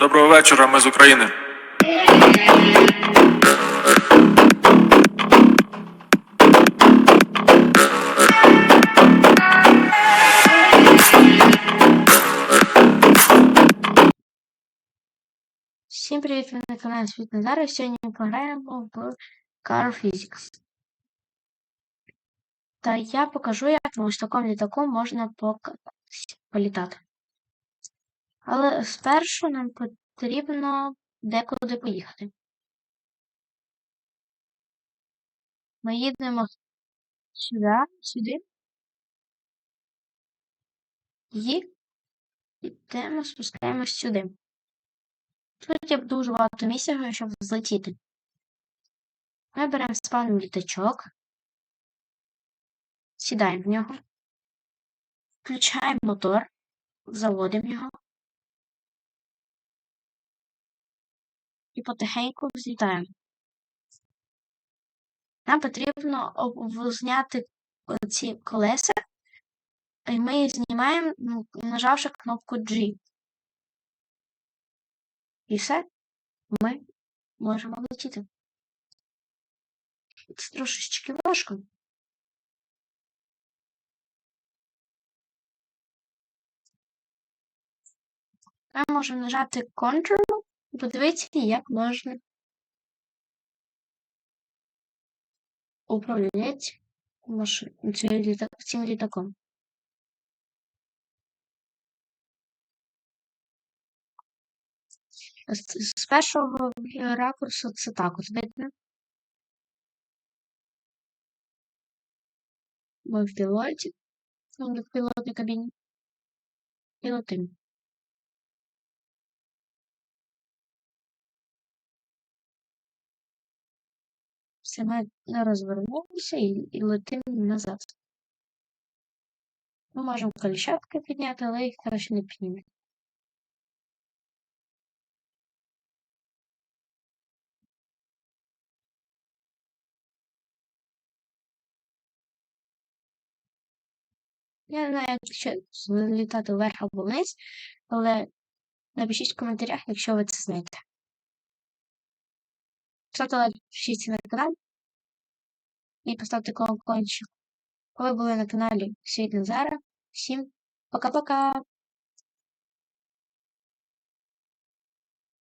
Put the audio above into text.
Доброго вечора, ми з України. Всім привіт, ви на каналі Світ Назар. і Сьогодні ми пограємо в Car Physics. Та я покажу, як на ось такому літаку можна політати. Але спершу нам потрібно декуди поїхати. Ми їдемо сюди, сюди. І йдемо, спускаємось сюди. Тут є дуже багато місця, щоб злетіти. Ми беремо спавним літачок, сідаємо в нього, включаємо мотор, заводимо його і потихеньку взлітаємо. Нам потрібно зняти ці колеса, і ми їх знімаємо, ну, нажавши кнопку G. І все, ми можемо летіти. Це трошечки важко. Ми можемо нажати Ctrl і подивитися, як можна управляти машин... цим, літа... цим літаком. З, першого ракурсу це так от видно. Ми в пілоті, ну, в пілотній кабіні. І ми розвернулися і, і летимо назад. Ми можемо коліщатки підняти, але їх краще не піднімемо. Я не знаю, як ще злітати вверх або вниз, але напишіть в коментарях, якщо ви це знаєте. Ставте лайк, підпишіться на канал і поставте колокольчик. Ви були на каналі Світ Назара. Всім пока-пока!